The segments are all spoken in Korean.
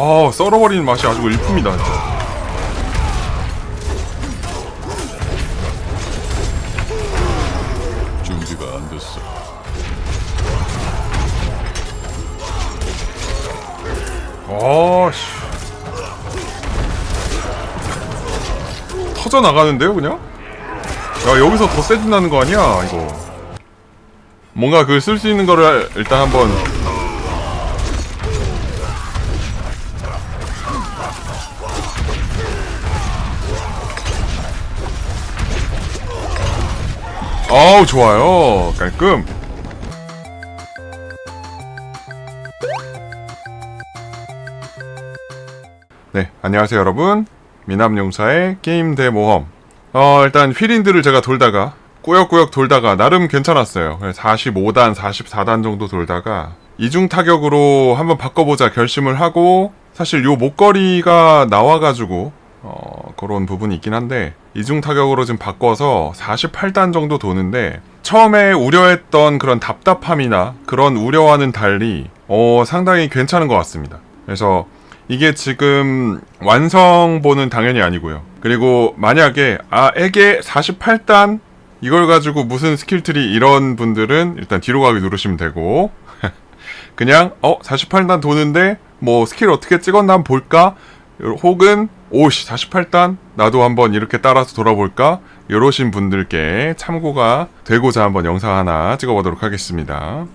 아 썰어버리는 맛이 아주 일품이다 진짜. 준비가 안 됐어. 아씨 터져 나가는데요 그냥? 야 여기서 더 세진다는 거 아니야 이거 뭔가 그 쓸 수 있는 거를 일단 한번 어우 좋아요 깔끔 네, 안녕하세요 여러분. 미남용사의 게임 대모험. 어, 일단 휘린드를 제가 돌다가 꾸역꾸역 돌다가 나름 괜찮았어요. 45단, 44단 정도 돌다가 이중 타격으로 한번 바꿔보자 결심을 하고 사실 요 목걸이가 나와가지고 어, 그런 부분이 있긴 한데 이중 타격으로 지금 바꿔서 48단 정도 도는데 처음에 우려했던 그런 답답함이나 그런 우려와는 달리 어, 상당히 괜찮은 것 같습니다. 그래서 이게 지금 완성본은 당연히 아니고요. 그리고 만약에 아 에게 48단 이걸 가지고 무슨 스킬트리 이런 분들은 일단 뒤로 가기 누르시면 되고 그냥 어 48단 도는데 뭐 스킬 어떻게 찍었나 한번 볼까 혹은 오씨 48단 나도 한번 이렇게 따라서 돌아볼까 이러신 분들께 참고가 되고자 한번 영상 하나 찍어보도록 하겠습니다.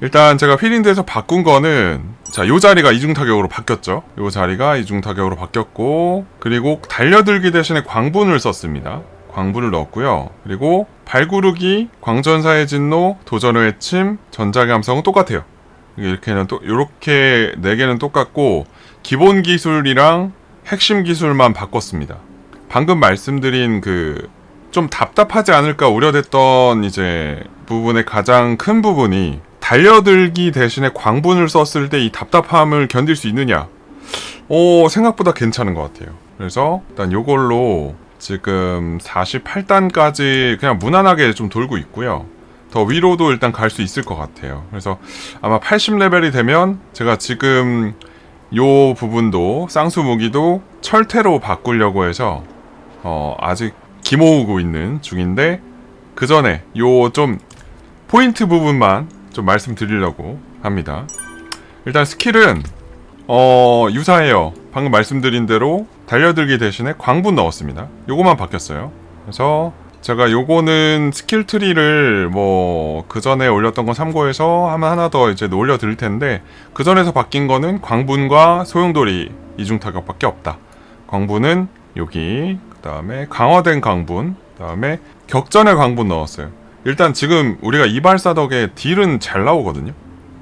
일단 제가 휘린드에서 바꾼 거는 자, 요 자리가 이중 타격으로 바뀌었죠. 요 자리가 이중 타격으로 바뀌었고 그리고 달려들기 대신에 광분을 썼습니다. 광분을 넣었고요. 그리고 발구르기, 광전사의 진노, 도전의 외침, 전자 감성은 똑같아요. 이렇게는 또 이렇게 네 개는 똑같고 기본 기술이랑 핵심 기술만 바꿨습니다. 방금 말씀드린 그 좀 답답하지 않을까 우려됐던 이제 부분의 가장 큰 부분이 달려들기 대신에 광분을 썼을 때 이 답답함을 견딜 수 있느냐? 오, 생각보다 괜찮은 것 같아요. 그래서 일단 요걸로 지금 48단까지 그냥 무난하게 좀 돌고 있고요. 더 위로도 일단 갈 수 있을 것 같아요. 그래서 아마 80레벨이 되면 제가 지금 요 부분도 쌍수 무기도 철퇴로 바꾸려고 해서 어, 아직 기모으고 있는 중인데 그 전에 요 좀 포인트 부분만 좀 말씀드리려고 합니다. 일단 스킬은 어 유사해요. 방금 말씀드린 대로 달려들기 대신에 광분 넣었습니다. 요거만 바뀌었어요. 그래서 제가 요거는 스킬 트리를 뭐 그 전에 올렸던 건 참고해서 하면 하나 더 이제 올려 드릴 텐데 그 전에서 바뀐 거는 광분과 소용돌이 이중 타격밖에 없다. 광분은 여기 그다음에 강화된 광분 그다음에 격전의 광분 넣었어요. 일단 지금 우리가 이발사 덕에 딜은 잘 나오거든요.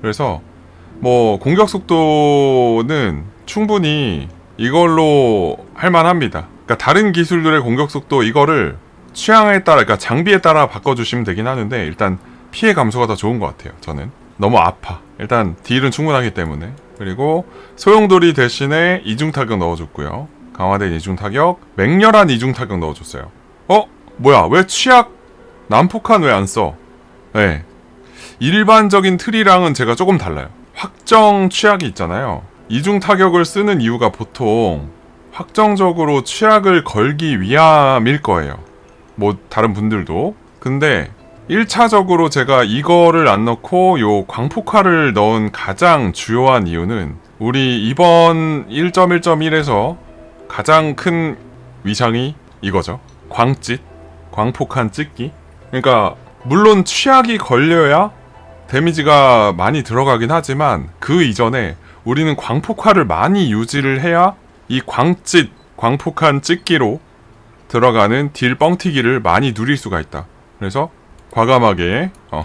그래서 뭐 공격 속도는 충분히 이걸로 할 만합니다. 그러니까 다른 기술들의 공격 속도 이거를 취향에 따라, 그러니까 장비에 따라 바꿔주시면 되긴 하는데 일단 피해 감소가 더 좋은 것 같아요. 저는 너무 아파. 일단 딜은 충분하기 때문에 그리고 소용돌이 대신에 이중 타격 넣어줬고요. 강화된 이중 타격, 맹렬한 이중 타격 넣어줬어요. 어? 뭐야? 왜 취약 난폭한 왜 안 써? 네. 일반적인 틀이랑은 제가 조금 달라요. 확정 취약이 있잖아요. 이중 타격을 쓰는 이유가 보통 확정적으로 취약을 걸기 위함일 거예요. 뭐 다른 분들도. 근데 1차적으로 제가 이거를 안 넣고 요 광폭화를 넣은 가장 주요한 이유는 우리 이번 1.1.1에서 가장 큰 위상이 이거죠. 광짓, 광폭한 찍기. 그러니까 물론 취약이 걸려야 데미지가 많이 들어가긴 하지만 그 이전에 우리는 광폭화를 많이 유지를 해야 이 광짓, 광폭한 찍기로 들어가는 딜 뻥튀기를 많이 누릴 수가 있다. 그래서 과감하게 어,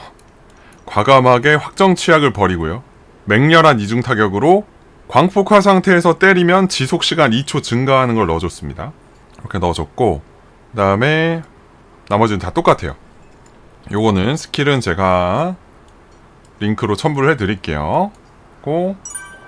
과감하게 확정 취약을 버리고요. 맹렬한 이중 타격으로 광폭화 상태에서 때리면 지속 시간 2초 증가하는 걸 넣어줬습니다. 이렇게 넣어줬고 그다음에 나머지는 다 똑같아요. 요거는 스킬은 제가 링크로 첨부를 해드릴게요. 고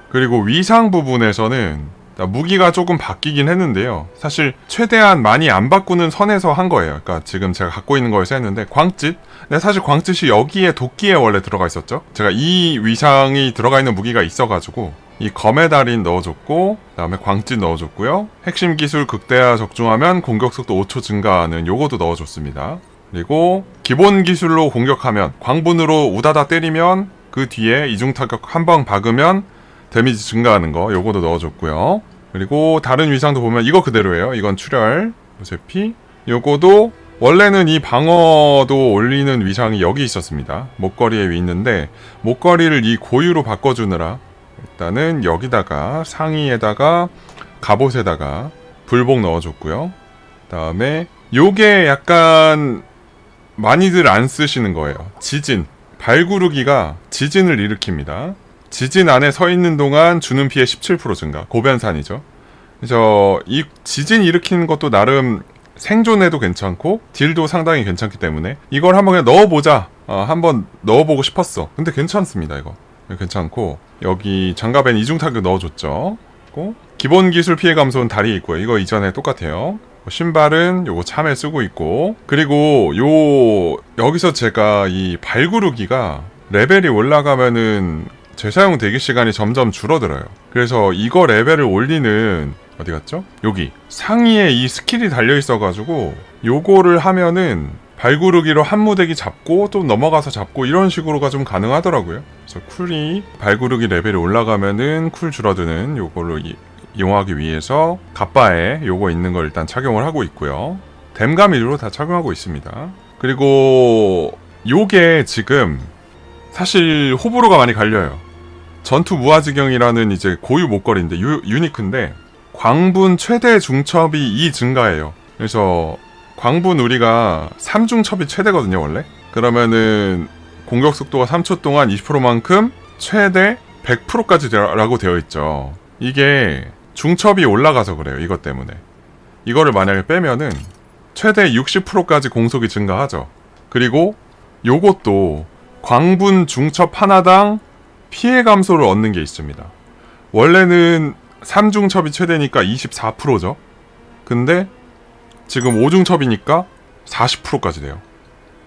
그리고 위상 부분에서는 무기가 조금 바뀌긴 했는데요. 사실 최대한 많이 안 바꾸는 선에서 한 거예요. 그러니까 지금 제가 갖고 있는 거에서 했는데 광짓. 근데 사실 광짓이 여기에 도끼에 원래 들어가 있었죠. 제가 이 위상이 들어가 있는 무기가 있어가지고 이 검의 달인 넣어줬고 그다음에 광진 넣어줬고요. 핵심 기술 극대화 적중하면 공격 속도 5초 증가하는 요거도 넣어줬습니다. 그리고 기본 기술로 공격하면 광분으로 우다다 때리면 그 뒤에 이중 타격 한 방 박으면 데미지 증가하는 거 요거도 넣어줬고요. 그리고 다른 위상도 보면 이거 그대로예요. 이건 출혈, 요세피. 요거도 원래는 이 방어도 올리는 위상이 여기 있었습니다. 목걸이에 있는데 목걸이를 이 고유로 바꿔주느라 일단은 여기다가 상의에다가 갑옷에다가 불복 넣어줬고요. 다음에 요게 약간 많이들 안 쓰시는 거예요. 지진. 발구르기가 지진을 일으킵니다. 지진 안에 서 있는 동안 주는 피해 17% 증가. 고변산이죠. 그래서 이 지진 일으키는 것도 나름 생존에도 괜찮고 딜도 상당히 괜찮기 때문에 이걸 한번 그냥 넣어보자. 어, 한번 넣어보고 싶었어. 근데 괜찮습니다 이거. 괜찮고 여기 장갑엔 이중 타격 넣어줬죠. 기본 기술 피해 감소는 다리에 있고요. 이거 이전에 똑같아요. 신발은 요거 참에 쓰고 있고 그리고 요 여기서 제가 이 발구르기가 레벨이 올라가면은 재사용 대기 시간이 점점 줄어들어요. 그래서 이거 레벨을 올리는 어디 갔죠? 여기 상위에 이 스킬이 달려 있어가지고 요거를 하면은 발구르기로 한 무대기 잡고 또 넘어가서 잡고 이런 식으로가 좀 가능하더라고요. 그래서 쿨이 발구르기 레벨이 올라가면은 쿨 줄어드는 요걸로 이, 이용하기 위해서 갑바에 요거 있는 걸 일단 착용을 하고 있고요. 댐가미로 다 착용하고 있습니다. 그리고 요게 지금 사실 호불호가 많이 갈려요. 전투 무아지경이라는 이제 고유 목걸이인데 유, 유니크인데 광분 최대 중첩이 2 증가해요. 그래서 광분 우리가 3중첩이 최대거든요, 원래. 그러면은 공격 속도가 3초 동안 20%만큼 최대 100%까지 라고 되어 있죠. 이게 중첩이 올라가서 그래요, 이것 때문에. 이거를 만약에 빼면은 최대 60%까지 공속이 증가하죠. 그리고 요것도 광분 중첩 하나당 피해 감소를 얻는 게 있습니다. 원래는 3중첩이 최대니까 24%죠. 근데 지금 5중첩이니까 40%까지 돼요.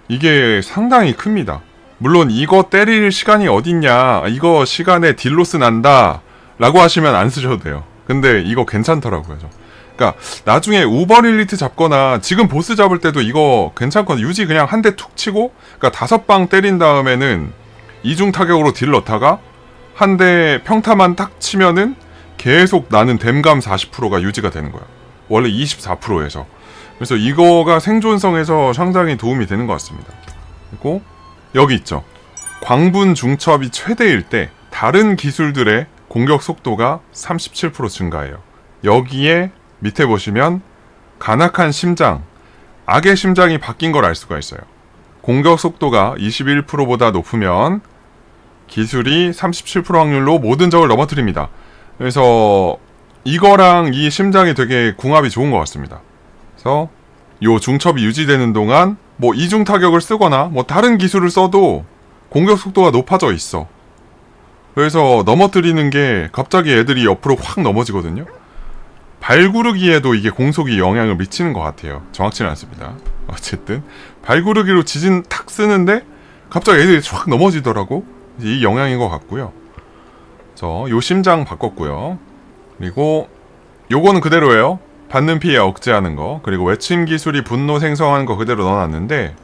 이게 상당히 큽니다. 물론 이거 때릴 시간이 어딨냐, 이거 시간에 딜로스 난다, 라고 하시면 안 쓰셔도 돼요. 근데 이거 괜찮더라고요. 저. 그러니까 나중에 우버릴리트 잡거나 지금 보스 잡을 때도 이거 괜찮거든요. 유지 그냥 한 대 툭 치고, 그러니까 다섯 방 때린 다음에는 이중 타격으로 딜 넣다가 한 대 평타만 딱 치면은 계속 나는 댐감 40%가 유지가 되는 거야. 원래 24%에서. 그래서 이거가 생존성에서 상당히 도움이 되는 것 같습니다. 그리고 여기 있죠. 광분 중첩이 최대일 때 다른 기술들의 공격 속도가 37% 증가해요. 여기에 밑에 보시면 간악한 심장, 악의 심장이 바뀐 걸 알 수가 있어요. 공격 속도가 21%보다 높으면 기술이 37% 확률로 모든 적을 넘어뜨립니다. 그래서 이거랑 이 심장이 되게 궁합이 좋은 것 같습니다. 그래서 요 중첩이 유지되는 동안 뭐 이중 타격을 쓰거나 뭐 다른 기술을 써도 공격 속도가 높아져 있어. 그래서 넘어뜨리는 게 갑자기 애들이 옆으로 확 넘어지거든요. 발구르기에도 이게 공속이 영향을 미치는 것 같아요. 정확치는 않습니다. 어쨌든 발구르기로 지진 탁 쓰는데 갑자기 애들이 확 넘어지더라고. 이 영향인 것 같고요. 저요 심장 바꿨고요. 그리고 요거는 그대로예요. 받는 피해 억제하는 거. 그리고 외침 기술이 분노 생성하는 거 그대로 넣어놨는데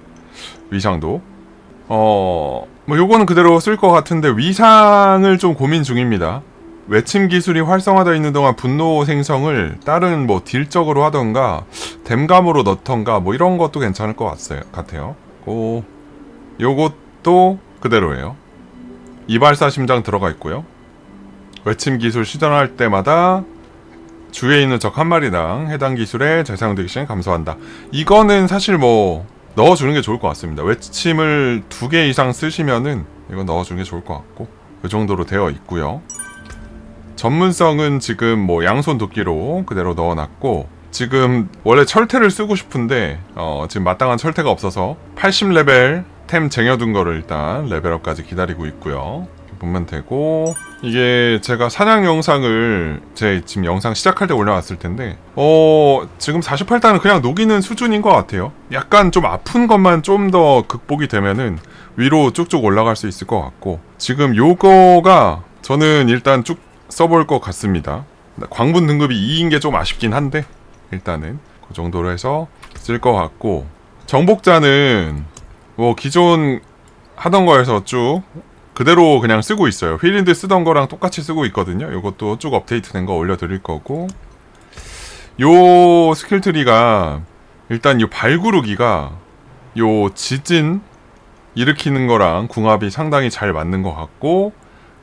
위상도 어... 뭐 요거는 그대로 쓸 것 같은데 위상을 좀 고민 중입니다. 외침 기술이 활성화되어 있는 동안 분노 생성을 다른 뭐 딜적으로 하던가 댐감으로 넣던가 뭐 이런 것도 괜찮을 것 같아요. 같아요. 고 요것도 그대로예요. 이발사 심장 들어가 있고요. 외침 기술 시전할 때마다 주위에 있는 적 한 마리당 해당 기술의 재사용되기 시간 감소한다. 이거는 사실 뭐 넣어주는 게 좋을 것 같습니다. 외침을 두 개 이상 쓰시면은 이거 넣어주는 게 좋을 것 같고 그 정도로 되어 있고요. 전문성은 지금 뭐 양손 도끼로 그대로 넣어놨고 지금 원래 철퇴를 쓰고 싶은데 어, 지금 마땅한 철퇴가 없어서 80레벨 템 쟁여둔 거를 일단 레벨업까지 기다리고 있고요. 보면 되고 이게 제가 사냥 영상을 제 지금 영상 시작할 때 올려놨을 텐데 어 지금 48단은 그냥 녹이는 수준인 것 같아요 약간 좀 아픈 것만 좀 더 극복이 되면은 위로 쭉쭉 올라갈 수 있을 것 같고 지금 요거가 저는 일단 쭉 써볼 것 같습니다. 광분 등급이 2인 게 좀 아쉽긴 한데 일단은 그 정도로 해서 쓸 것 같고 정복자는 뭐 기존 하던 거에서 쭉 그대로 그냥 쓰고 있어요. 휠린드 쓰던 거랑 똑같이 쓰고 있거든요. 이것도 쭉 업데이트 된 거 올려드릴 거고 요 스킬 트리가 일단 요 발구르기가 요 지진 일으키는 거랑 궁합이 상당히 잘 맞는 것 같고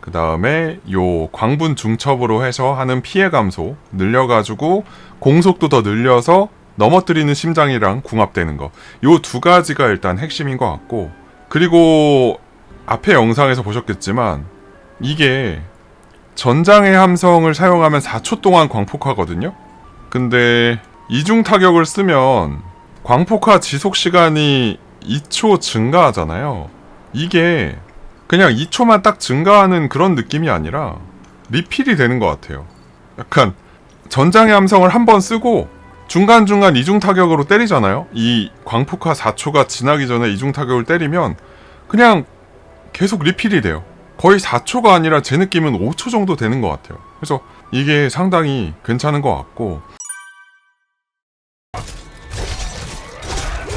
그 다음에 요 광분 중첩으로 해서 하는 피해 감소 늘려가지고 공속도 더 늘려서 넘어뜨리는 심장이랑 궁합되는 거. 요 두 가지가 일단 핵심인 것 같고 그리고 앞에 영상에서 보셨겠지만 이게 전장의 함성을 사용하면 4초 동안 광폭하거든요. 근데 이중 타격을 쓰면 광폭화 지속 시간이 2초 증가하잖아요. 이게 그냥 2초만 딱 증가하는 그런 느낌이 아니라 리필이 되는 것 같아요. 약간 전장의 함성을 한 번 쓰고 중간중간 이중 타격으로 때리잖아요. 이 광폭화 4초가 지나기 전에 이중 타격을 때리면 그냥 계속 리필이 돼요. 거의 4초가 아니라 제 느낌은 5초 정도 되는 것 같아요. 그래서 이게 상당히 괜찮은 것 같고.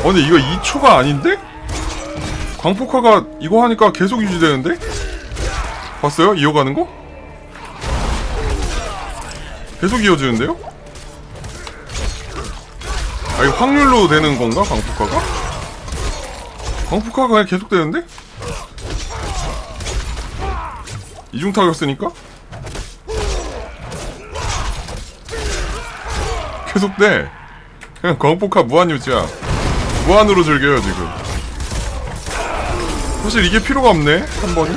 어, 근데 이거 2초가 아닌데? 광폭화가 이거 하니까 계속 유지되는데? 봤어요? 이어가는 거? 계속 이어지는데요? 아, 이거 확률로 되는 건가? 광폭화가? 광폭화가 그냥 계속 되는데? 이중 타격 쓰니까? 계속 돼. 그냥 광폭화 무한 유지야. 무한으로 즐겨요, 지금. 사실 이게 필요가 없네, 한 번이.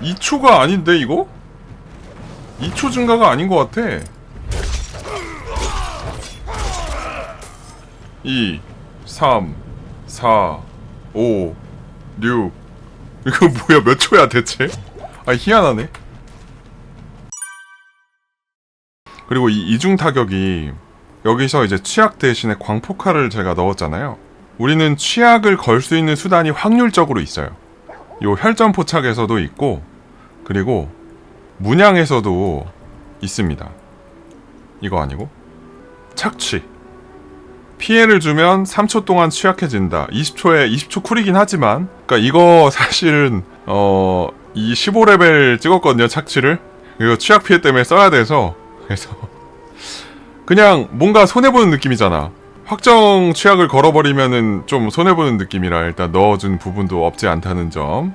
이초가 아닌데, 이거? 2초 증가가 아닌 것 같아. 2, 3, 4, 5, 6. 이거 뭐야, 몇 초야, 대체? 아, 희한하네. 그리고 이 이중 타격이 여기서 이제 취약 대신에 광폭화를 제가 넣었잖아요. 우리는 취약을 걸 수 있는 수단이 확률적으로 있어요. 요 혈전 포착에서도 있고, 그리고 문양에서도 있습니다. 이거 아니고 착취. 피해를 주면 3초 동안 취약해진다. 20초에 20초 쿨이긴 하지만, 그러니까 이거 사실은 어 이 15레벨 찍었거든요 착취를. 이거 취약 피해 때문에 써야 돼서 그래서 그냥 뭔가 손해 보는 느낌이잖아. 확정 취약을 걸어버리면은 좀 손해 보는 느낌이라 일단 넣어준 부분도 없지 않다는 점.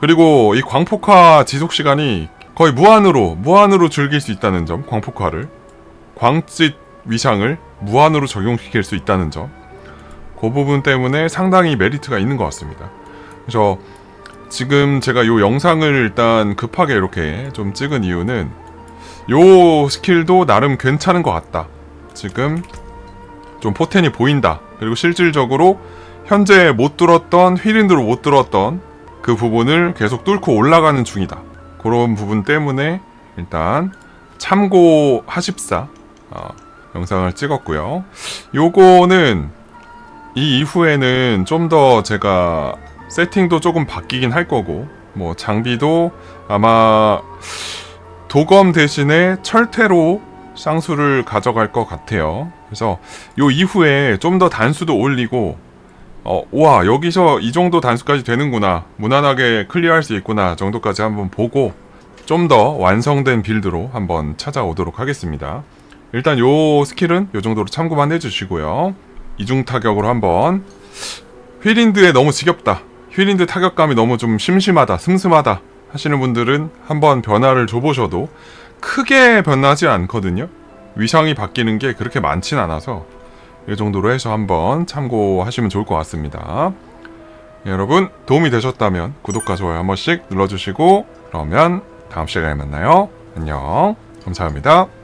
그리고 이 광폭화 지속 시간이 거의 무한으로 무한으로 즐길 수 있다는 점. 광폭화를 광짓 위상을 무한으로 적용시킬 수 있다는 점. 그 부분 때문에 상당히 메리트가 있는 것 같습니다. 그래서 지금 제가 요 영상을 일단 급하게 이렇게 좀 찍은 이유는 요 스킬도 나름 괜찮은 것 같다. 지금 좀 포텐이 보인다. 그리고 실질적으로 현재 못 뚫었던 휘린드로 못 뚫었던 그 부분을 계속 뚫고 올라가는 중이다. 그런 부분 때문에 일단 참고하십사 어, 영상을 찍었고요. 요거는 이 이후에는 좀 더 제가 세팅도 조금 바뀌긴 할 거고 뭐 장비도 아마 도검 대신에 철퇴로 쌍수를 가져갈 것 같아요. 그래서 요 이후에 좀 더 단수도 올리고 어, 와 여기서 이 정도 단수까지 되는구나 무난하게 클리어할 수 있구나 정도까지 한번 보고 좀 더 완성된 빌드로 한번 찾아오도록 하겠습니다. 일단 요 스킬은 요 정도로 참고만 해주시고요. 이중 타격으로 한번 휘린드에 너무 지겹다. 휘린드 타격감이 너무 좀 심심하다, 슴슴하다 하시는 분들은 한번 변화를 줘보셔도 크게 변하지 않거든요. 위상이 바뀌는 게 그렇게 많진 않아서 이 정도로 해서 한번 참고하시면 좋을 것 같습니다. 예, 여러분 도움이 되셨다면 구독과 좋아요 한 번씩 눌러주시고 그러면 다음 시간에 만나요. 안녕. 감사합니다.